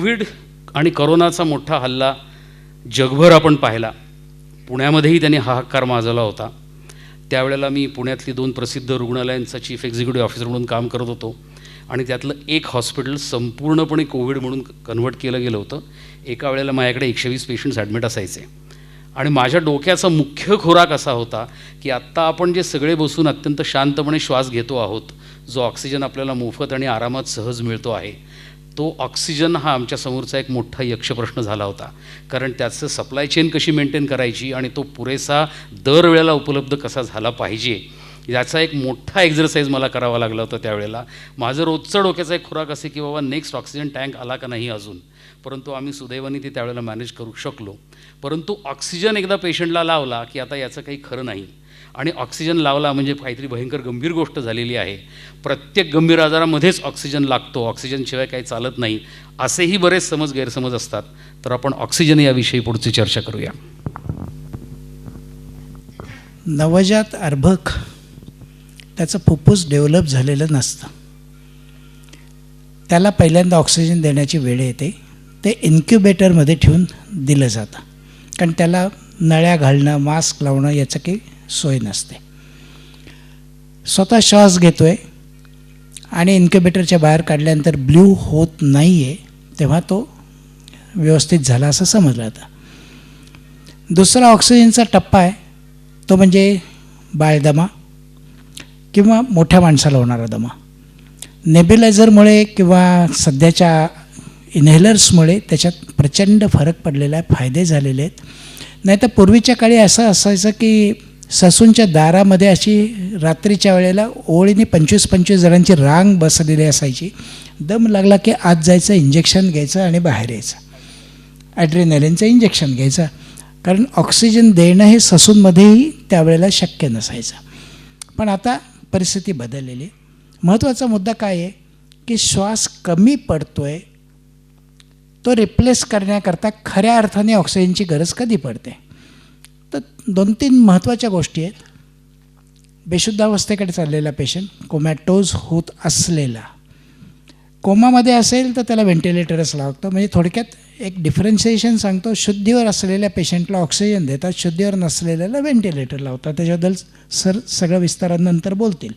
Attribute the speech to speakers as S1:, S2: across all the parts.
S1: Covid आणि करोनाचा मोठा हल्ला जगभर आपण पाहिला. पुण्यामध्येही त्यांनी हाहाकार माजवला होता. त्यावेळेला मी पुण्यातली दोन प्रसिद्ध रुग्णालयांचा चीफ एक्झिक्युटिव्ह ऑफिसर म्हणून काम करत होतो आणि त्यातलं एक हॉस्पिटल संपूर्णपणे कोविड म्हणून कन्व्हर्ट केलं गेलं होतं. एका वेळेला माझ्याकडे एकशे वीस पेशंट्स ॲडमिट असायचे. आणि माझ्या डोक्याचा मुख्य खोराक असा होता की आत्ता आपण जे सगळे बसून अत्यंत शांतपणे श्वास घेतो आहोत जो ऑक्सिजन आपल्याला मोफत आणि आरामात सहज मिळतो आहे. तो ऑक्सिजन हा आमच्यासमोरचा एक मोठा यक्षप्रश्न झाला होता. कारण त्याचं सप्लाय चेन कशी मेंटेन करायची आणि तो पुरेसा दरवेळेला उपलब्ध कसा झाला पाहिजे याचा एक मोठा एक्झरसाईज मला करावा लागला होता त्यावेळेला. माझं रोजचं डोक्याचा एक खुराक असे की बाबा नेक्स्ट ऑक्सिजन टँक आला का नाही अजून? परंतु आम्ही सुदैवाने ते त्यावेळेला मॅनेज करू शकलो. परंतु ऑक्सिजन एकदा पेशंटला लावला की आता याचं काही खरं नाही. आणि ऑक्सिजन लावला म्हणजे काहीतरी भयंकर गंभीर गोष्ट झालेली आहे. प्रत्येक गंभीर आजारामध्येच ऑक्सिजन लागतो. ऑक्सिजनशिवाय काही चालत नाही. असेही बरेच समज गैरसमज असतात. तर आपण ऑक्सिजन याविषयी पुढची चर्चा करूया.
S2: नवजात अर्भक त्याचं फुफ्फुस डेव्हलप झालेलं नसतं. त्याला पहिल्यांदा ऑक्सिजन देण्याची वेळ येते. ते इन्क्युबेटरमध्ये ठेवून दिलं जातं. कारण त्याला नळ्या घालणं मास्क लावणं याचं काही सोय नसते. स्वतः श्वास घेतो आहे आणि इन्क्युबेटरच्या बाहेर काढल्यानंतर ब्ल्यू होत नाही आहे तेव्हा तो व्यवस्थित झाला असं समजलं जातं. दुसरा ऑक्सिजनचा टप्पा आहे तो म्हणजे बाळदमा किंवा मोठ्या माणसाला होणारा दमा. नेब्युलायझरमुळे किंवा सध्याच्या इन्हेलर्समुळे त्याच्यात प्रचंड फरक पडलेला आहे फायदे झालेले आहेत. नाही तर पूर्वीच्या काळी असं असायचं की ससूनच्या दारामध्ये अशी रात्रीच्या वेळेला ओळीने पंचवीस पंचवीस जणांची रांग बसलेली असायची. दम लागला की आत जायचं इंजेक्शन घ्यायचं आणि बाहेर यायचं. ॲड्रेनॅलिनचं इंजेक्शन घ्यायचं. कारण ऑक्सिजन देणं हे ससूनमध्येही त्यावेळेला शक्य नसायचं. पण आता परिस्थिती बदललेली आहे. महत्त्वाचा मुद्दा काय आहे? की श्वास कमी पडतो आहे तो रिप्लेस करण्याकरता खऱ्या अर्थाने ऑक्सिजनची गरज कधी पडते? तर दोन तीन महत्त्वाच्या गोष्टी आहेत. बेशुद्ध अवस्थेकडे चाललेला पेशंट कोमॅटोज होत असलेला. कोमामध्ये असेल तर त्याला व्हेंटिलेटरच लागतो म्हणजे थोडक्यात एक डिफरन्शिएशन सांगतो. शुद्धीवर असलेल्या पेशंटला ऑक्सिजन देतात. शुद्धीवर नसलेल्याला व्हेंटिलेटर लावतात. त्याच्याबद्दल सर सगळं विस्तारानंतर बोलतील.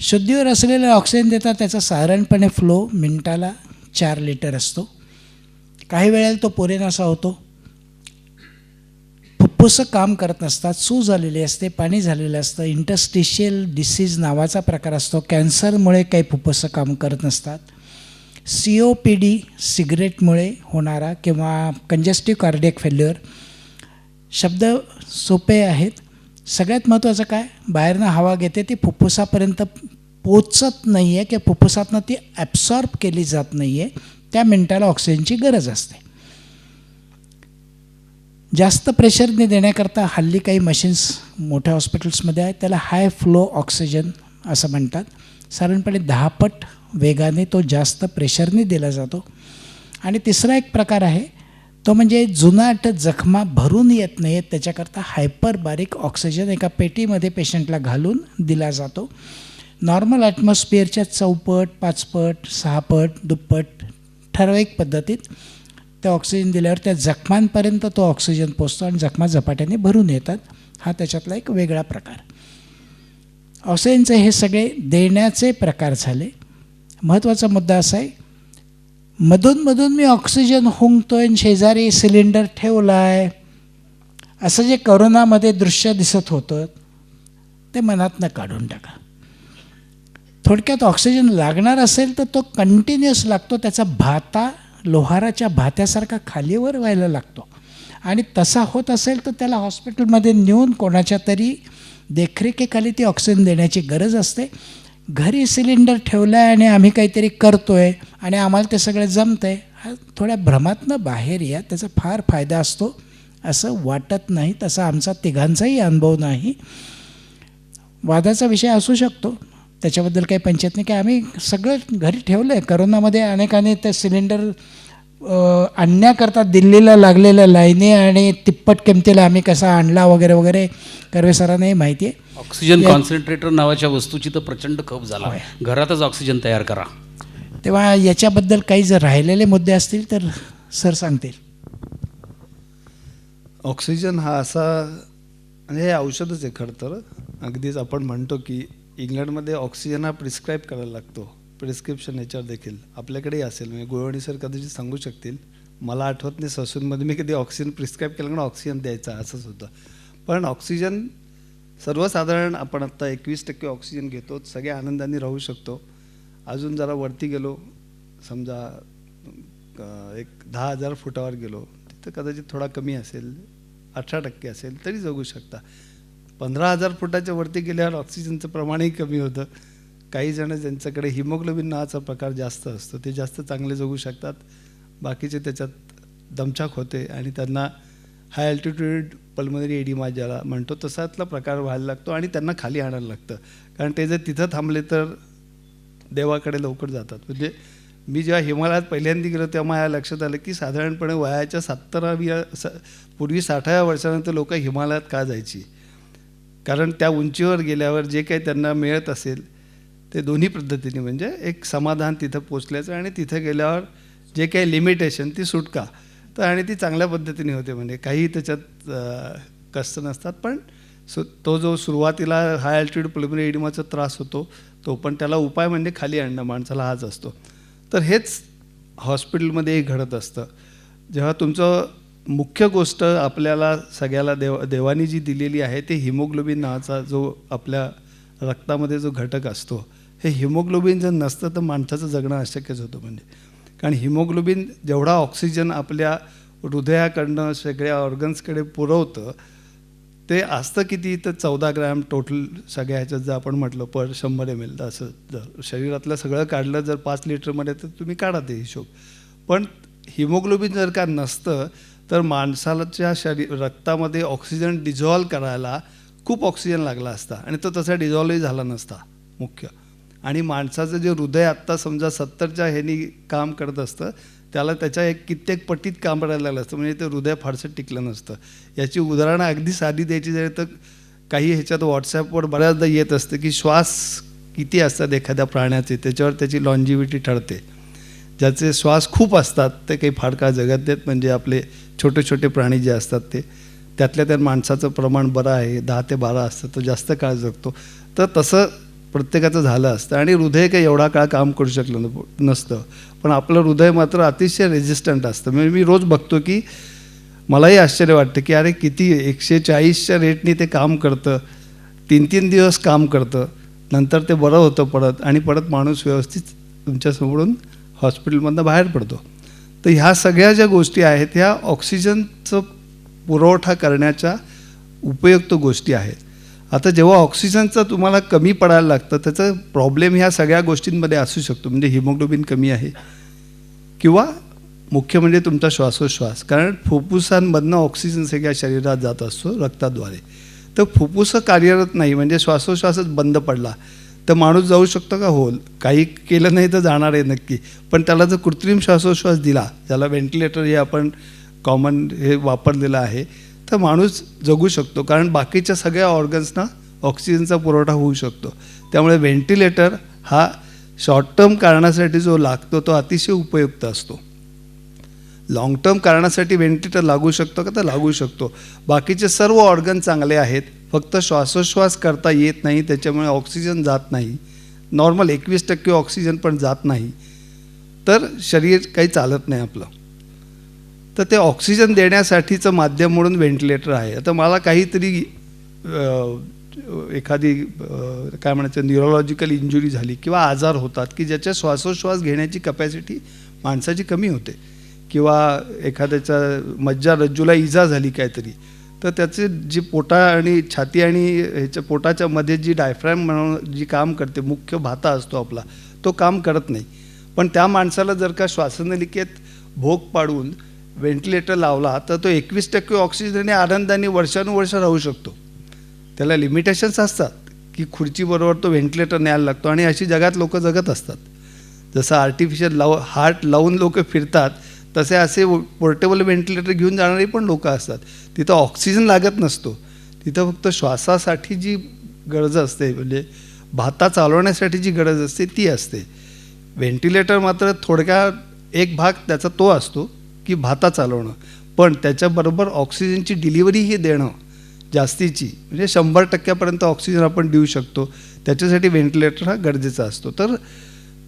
S2: शुद्धीवर असलेलं ऑक्सिजन देतात. त्याचा साधारणपणे फ्लो मिनटाला चार लिटर असतो. काही वेळेला तो पुरेनासा होतो. फुप्फुसं काम करत नसतात सूज झालेली असते पाणी झालेलं असतं इंटस्टिशियल डिसीज नावाचा प्रकार असतो. कॅन्सरमुळे काही फुफ्फुसं काम करत नसतात. सी ओ पी डी सिगरेटमुळे होणारा किंवा कंजेस्टिव्ह कार्डियक फेल्युअर शब्द सोपे आहेत. सगळ्यात महत्त्वाचं काय? बाहेरनं हवा घेते ती फुफ्फुसापर्यंत पोचत नाही आहे किंवा फुफ्फुसातनं ती ॲब्सॉर्ब केली जात नाही आहे त्या मिनटाला ऑक्सिजनची गरज असते. जास्त प्रेशरने देण्याकरता हल्ली काही मशीन्स मोठ्या हॉस्पिटल्समध्ये आहेत त्याला हाय फ्लो ऑक्सिजन असं म्हणतात. साधारणपणे दहापट वेगाने तो जास्त प्रेशरने दिला जातो. आणि तिसरा एक प्रकार आहे तो म्हणजे जुनाट जखमा भरून येत नाहीत त्याच्याकरता हायपर बारीक ऑक्सिजन एका पेटीमध्ये पेशंटला घालून दिला जातो. नॉर्मल ॲटमॉस्फिअरच्या चौपट पाचपट सहापट दुप्पट ठराविक पद्धतीत त्या ऑक्सिजन दिल्यावर त्या जखमांपर्यंत तो ऑक्सिजन पोचतो आणि जखमा झपाट्याने भरून येतात. हा त्याच्यातला एक वेगळा प्रकार. ऑक्सिजनचे हे सगळे देण्याचे प्रकार झाले. महत्त्वाचा मुद्दा असा आहे मधूनमधून मी ऑक्सिजन हुंकतो आणि शेजारी सिलेंडर ठेवला आहे असं जे करोनामध्ये दृश्य दिसत होतं ते मनातनं काढून टाका. थोडक्यात ऑक्सिजन लागणार असेल तर तो कंटिन्युअस लागतो. त्याचा भाता लोहाराच्या भात्यासारखा खालीवर व्हायला लागतो. आणि तसा होत असेल तर त्याला हॉस्पिटलमध्ये नेऊन कोणाच्या तरी देखरेखीखाली ती ऑक्सिजन देण्याची गरज असते. घरी सिलेंडर ठेवला आहे आणि आम्ही काहीतरी करतो आहे आणि आम्हाला ते सगळं जमतं आहे हा थोड्या भ्रमातनं बाहेर या. त्याचा फार फायदा असतो. असं वाटत नाही. तसा आमचा तिघांचाही अनुभव नाही. वादाचा विषय असू शकतो. त्याच्याबद्दल काही पंचायत नाही की आम्ही सगळं घरी ठेवलं आहे करोनामध्ये अनेकाने ते सिलेंडर आणण्याकरता दिल्लीला लागलेल्या लाईनी आणि तिप्पट किमतीला आम्ही कसा आणला वगैरे वगैरे कर्वे सरांनाही माहिती आहे.
S1: ऑक्सिजन कॉन्सन्ट्रेटर नावाच्या वस्तूची तर प्रचंड खप झाला. घरातच ऑक्सिजन तयार करा.
S2: तेव्हा याच्याबद्दल काही जर राहिलेले मुद्दे असतील तर सर सांगतील.
S3: ऑक्सिजन हा असा म्हणजे हे औषधच आहे खरं तर. अगदीच आपण म्हणतो की इंग्लंडमध्ये ऑक्सिजन हा प्रिस्क्राईब करायला लागतो. प्रिस्क्रिप्शन याच्यावर देखील. आपल्याकडेही असेल. म्हणजे गुळवणी सर कदाचित सांगू शकतील. मला आठवत नाही ससूनमध्ये मी कधी ऑक्सिजन प्रिस्क्राईब केलं कारण ऑक्सिजन द्यायचा असंच होतं पण ऑक्सिजन सर्वसाधारण आपण आत्ता एकवीस टक्के ऑक्सिजन घेतो. सगळ्या आनंदाने राहू शकतो. अजून जरा वरती गेलो. समजा एक दहा हजार फुटावर गेलो. तिथं कदाचित थोडा कमी असेल अठरा टक्के असेल तरी जगू शकता. पंधरा हजार फुटाच्या वरती गेल्यावर ऑक्सिजनचं प्रमाणही कमी होतं. काही जण ज्यांच्याकडे हिमोग्लोबिन नावाचा प्रकार जास्त असतो ते जास्त चांगले जगू शकतात. बाकीचे त्याच्यात दमछाक होते आणि त्यांना हाय अल्टिट्यूड पल्मनरी एडिमा ज्याला म्हणतो तसातला प्रकार व्हायला लागतो आणि त्यांना खाली आणायला लागतं. कारण ते जर तिथं थांबले तर देवाकडे लवकर जातात. म्हणजे मी जेव्हा हिमालयात पहिल्यांदा गेलो तेव्हा माझ्या लक्षात आलं की साधारणपणे वयाच्या सत्तराव्या स पूर्वी साठाव्या वर्षानंतर लोक हिमालयात का जायची? कारण त्या उंचीवर गेल्यावर जे काही त्यांना मिळत असेल ते दोन्ही पद्धतीने म्हणजे एक समाधान तिथं पोचल्याचं आणि तिथं गेल्यावर जे काही लिमिटेशन ती सुटका. तर आणि ती चांगल्या पद्धतीने होते म्हणजे काही त्याच्यात कष्ट नसतात. पण सु तो जो सुरुवातीला हाय अल्टिट्यूड प्लमिनरी एडिमाचा त्रास होतो तो पण त्याला उपाय म्हणजे खाली आणणं माणसाला हाच असतो. तर हेच हॉस्पिटलमध्येही घडत असतं. जेव्हा तुमचं मुख्य गोष्ट आपल्याला सगळ्याला देव देवानी जी दिलेली आहे ते हिमोग्लोबिन नावाचा जो आपल्या रक्तामध्ये जो घटक असतो हे हिमोग्लोबिन जर नसतं तर माणसाचं जगणं अशक्यच होतं म्हणजे. कारण हिमोग्लोबिन जेवढा ऑक्सिजन आपल्या हृदयाकडनं सगळ्या ऑर्गन्सकडे पुरवतं ते असतं किती तर चौदा ग्रॅम टोटल सगळ्या ह्याच्यात जर आपण म्हटलं पर शंभर एम एल असं जर शरीरातलं सगळं काढलं जर पाच लिटरमध्ये तर तुम्ही काढा ते हिशोब. पण हिमोग्लोबिन जर का नसतं तर माणसाच्या शरीर रक्तामध्ये ऑक्सिजन डिझॉल्व करायला खूप ऑक्सिजन लागला असता. आणि तो तसा डिझॉल्वही झाला नसता मुख्य. आणि माणसाचं जे हृदय आत्ता समजा सत्तरच्या ह्यानी काम करत असतं त्याला त्याच्या एक कित्येक पटीत काम करायला लागलं असतं म्हणजे ते हृदय फारसं टिकलं नसतं. याची उदाहरणं अगदी साधी द्यायची झाली तर काही ह्याच्यात व्हॉट्सॲपवर बऱ्याचदा येत असतं की श्वास किती असतात एखाद्या प्राण्याचे त्याच्यावर त्याची लॉन्जिव्हिटी ठरते. ज्याचे श्वास खूप असतात ते काही फार काळ जगत नाहीत म्हणजे आपले छोटे छोटे प्राणी जे असतात ते त्यातल्या त्यात माणसाचं प्रमाण बरं आहे दहा ते बारा असतं तो जास्त काळ जगतो. तर तसं प्रत्येकाचं झालं असतं आणि हृदय काही एवढा काळ काम करू शकलं न- नसतं. पण आपलं हृदय मात्र अतिशय रेजिस्टंट असतं. म्हणजे मी रोज बघतो की मलाही आश्चर्य वाटतं की अरे किती एकशे चाळीसच्या रेटनी ते काम करतं. तीन तीन दिवस काम करतं. नंतर ते बरं होतं परत आणि परत माणूस व्यवस्थित तुमच्यासमोरून हॉस्पिटलमधनं बाहेर पडतो. तर ह्या सगळ्या ज्या गोष्टी आहेत ह्या ऑक्सिजनचं पुरवठा करण्याच्या उपयुक्त गोष्टी आहेत. आता जेव्हा ऑक्सिजनचं तुम्हाला कमी पडायला लागतं त्याचा प्रॉब्लेम ह्या सगळ्या गोष्टींमध्ये असू शकतो. म्हणजे हिमोग्लोबिन कमी आहे. किंवा मुख्य म्हणजे तुमचा श्वासोश्वास. कारण फुफ्फुसांमधनं ऑक्सिजन सगळ्या शरीरात जात असतो रक्ताद्वारे. तर फुफ्फुसं कार्यरत नाही म्हणजे श्वासोश्वासच बंद पडला. तर माणूस जाऊ शकतो का? हो काही केलं नाही तर जाणार आहे नक्की. पण त्याला जर कृत्रिम श्वासोश्वास दिला ज्याला व्हेंटिलेटर हे आपण कॉमन हे वापरलेलं आहे तर माणूस जगू शकतो. कारण बाकीच्या सगळ्या ऑर्गन्सना ऑक्सिजनचा पुरवठा होऊ शकतो. त्यामुळे व्हेंटिलेटर हा शॉर्ट टर्म कारणासाठी जो लागतो तो अतिशय उपयुक्त असतो. लाँग टर्म कारणासाठी व्हेंटिलेटर लागू शकतो का? तर लागू शकतो. बाकीचे सर्व ऑर्गन चांगले आहेत. फक्त श्वासोश्वास करता येत नाही त्याच्यामुळे ऑक्सिजन जात नाही. नॉर्मल एकवीस टक्के ऑक्सिजन पण जात नाही. तर शरीर काही चालत नाही आपलं. तर ते ऑक्सिजन देण्यासाठीचं माध्यम म्हणून व्हेंटिलेटर आहे. आता मला काहीतरी एखादी काय म्हणायचं न्यूरोलॉजिकल इंजुरी झाली किंवा आजार होतात की ज्याच्या श्वासोश्वास घेण्याची कपॅसिटी माणसाची कमी होते. किंवा एखाद्याचा मज्जा रज्जूला इजा झाली काहीतरी. तर त्याचे जी पोटा आणि छाती आणि ह्याच्या पोटाच्या मध्ये जी डायफ्रॅम म्हणून जी काम करते मुख्य भाता असतो आपला तो काम करत नाही. पण त्या माणसाला जर का श्वासनलिकेत भोग पाडून व्हेंटिलेटर लावला तर तो एकवीस टक्के ऑक्सिजनने आनंदाने वर्षानुवर्ष राहू शकतो. त्याला लिमिटेशन्स असतात की खुर्चीबरोबर तो व्हेंटिलेटर न्यायला लागतो आणि अशी जगात लोक जगत असतात. जसं आर्टिफिशियल लाव हार्ट लावून लोक फिरतात तसे असे पोर्टेबल व्हेंटिलेटर घेऊन जाणारी पण लोक असतात. तिथं ऑक्सिजन लागत नसतो. तिथं फक्त श्वासासाठी जी गरज असते म्हणजे भाता चालवण्यासाठी जी गरज असते ती असते. व्हेंटिलेटर मात्र थोडक्या एक भाग त्याचा तो असतो की भाता चालवणं. पण त्याच्याबरोबर ऑक्सिजनची डिलिव्हरीही देणं जास्तीची म्हणजे शंभर टक्क्यापर्यंत ऑक्सिजन आपण देऊ शकतो. त्याच्यासाठी व्हेंटिलेटर हा गरजेचा असतो. तर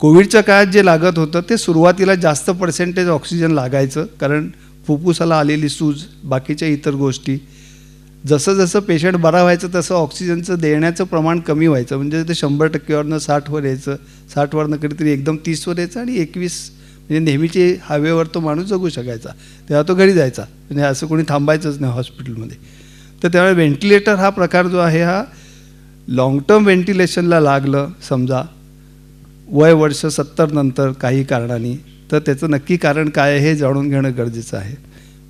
S3: कोविडच्या काळात जे लागत होतं ते सुरुवातीला जास्त पर्सेंटेज ऑक्सिजन लागायचं. कारण फुफ्फुसाला आलेली सूज बाकीच्या इतर गोष्टी जसं जसं पेशंट बरा व्हायचं तसं ऑक्सिजनचं देण्याचं प्रमाण कमी व्हायचं. म्हणजे ते शंभर टक्केवरनं साठवर यायचं. साठवरनं कधीतरी एकदम तीसवर यायचं आणि एकवीस म्हणजे नेहमीचे हवेवर तो माणूस जगू शकायचा. तेव्हा तो घरी जायचा. म्हणजे असं कोणी थांबायचंच नाही हॉस्पिटलमध्ये. तर त्यामुळे व्हेंटिलेटर हा प्रकार जो आहे हा लॉंग टर्म व्हेंटिलेशनला लागलं समजा. वय वर्ष सत्तर नंतर काही कारणाने तर त्याचं नक्की कारण काय आहे हे जाणून घेणं गरजेचं आहे.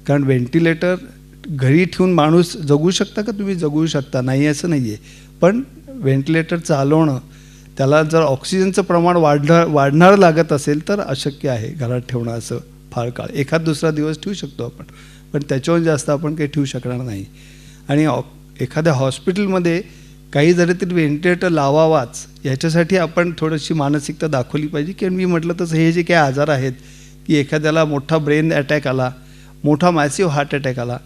S3: कारण व्हेंटिलेटर घरी ठेवून माणूस जगू शकता का तुम्ही? जगू शकता. नाही असं नाही आहे पण व्हेंटिलेटर चालवणं त्याला जर ऑक्सिजनचं प्रमाण वाढणार वाढणार लागत असेल तर अशक्य आहे घरात ठेवणं असं फार काळ. एखाद दुसरा दिवस ठेवू शकतो आपण. पण त्याच्याहून जास्त आपण काही ठेवू शकणार नाही. आणि ऑ एखाद्या हॉस्पिटलमध्ये काही जरी तरी व्हेंटिलेटर लावावाच याच्यासाठी आपण थोडीशी मानसिकता दाखवली पाहिजे. कारण मी म्हटलं तसं हे जे काही आजार आहेत की एखाद्याला मोठा ब्रेन अटॅक आला मोठा मॅसिव्ह हार्ट अटॅक आला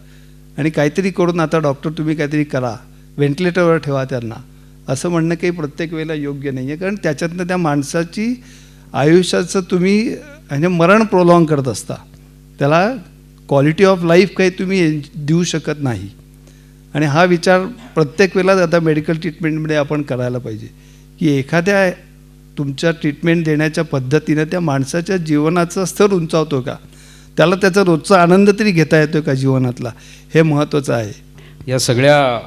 S3: आणि काहीतरी करून आता डॉक्टर तुम्ही काहीतरी करा व्हेंटिलेटरवर ठेवा त्यांना. असं म्हणणं काही प्रत्येक वेळेला योग्य नाही आहे कारण त्याच्यातनं त्या माणसाची आयुष्याचं तुम्ही म्हणजे मरण प्रोलॉंग करत असता. त्याला क्वालिटी ऑफ लाईफ काही तुम्ही देऊ शकत नाही. आणि हा विचार प्रत्येक वेळेला आता मेडिकल ट्रीटमेंटमध्ये आपण करायला पाहिजे. की एखाद्या तुमच्या ट्रीटमेंट देण्याच्या पद्धतीनं त्या माणसाच्या जीवनाचा स्तर उंचावतो का? त्याला त्याचा रोजचा आनंद तरी घेता येतो का जीवनातला? हे महत्त्वाचं आहे.
S1: या सगळ्या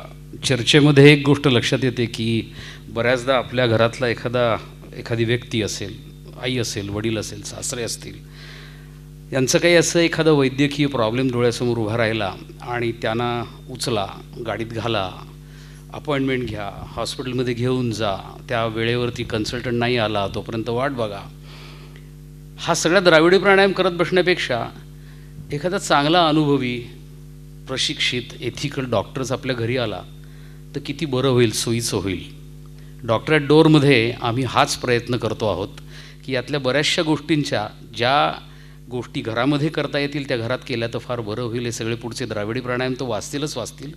S1: चर्चेमध्ये एक गोष्ट लक्षात येते की बऱ्याचदा आपल्या घरातला एखादा एखादी व्यक्ती असेल आई असेल वडील असेल सासरे असतील यांचं काही असं एखादं वैद्यकीय प्रॉब्लेम डोळ्यासमोर उभा राहिला आणि त्यांना उचला गाडीत घाला अपॉइंटमेंट घ्या हॉस्पिटलमध्ये घेऊन जा त्या वेळेवरती कन्सल्टंट नाही आला तोपर्यंत वाट बघा. हा सगळा द्राविडी प्राणायाम करत बसण्यापेक्षा एखादा चांगला अनुभवी प्रशिक्षित एथिकल डॉक्टर्स आपल्या घरी आला तर किती बरं होईल सोयीचं होईल. डॉक्टर डोअरमध्ये आम्ही हाच प्रयत्न करतो आहोत की यातल्या बऱ्याचशा गोष्टींच्या ज्या गोष्टी घरामध्ये करता येतील त्या घरात केल्या तर फार बरं होईल. हे सगळे पुढचे द्राविडी प्राणायाम तर वाचतीलच वाचतील.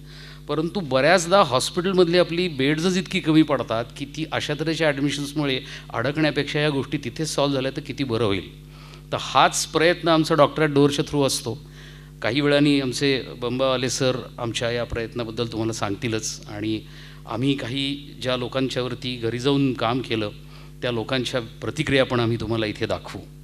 S1: परंतु बऱ्याचदा हॉस्पिटलमधली आपली बेड्सच इतकी कमी पडतात की ती अशा तऱ्हेच्या ॲडमिशन्समुळे अडकण्यापेक्षा या गोष्टी तिथेच सॉल्व्ह झाल्या तर किती बरं होईल. तर हाच प्रयत्न आमचा डॉक्टर डोअरच्या थ्रू असतो. काही वेळाने आमचे बंबावाले सर आमच्या या प्रयत्नाबद्दल तुम्हाला सांगतीलच. आणि आम्ही काही ज्या लोकांच्यावरती घरी जाऊन काम केलं त्या लोकांच्या प्रतिक्रिया पण आम्ही तुम्हाला इथे दाखवू.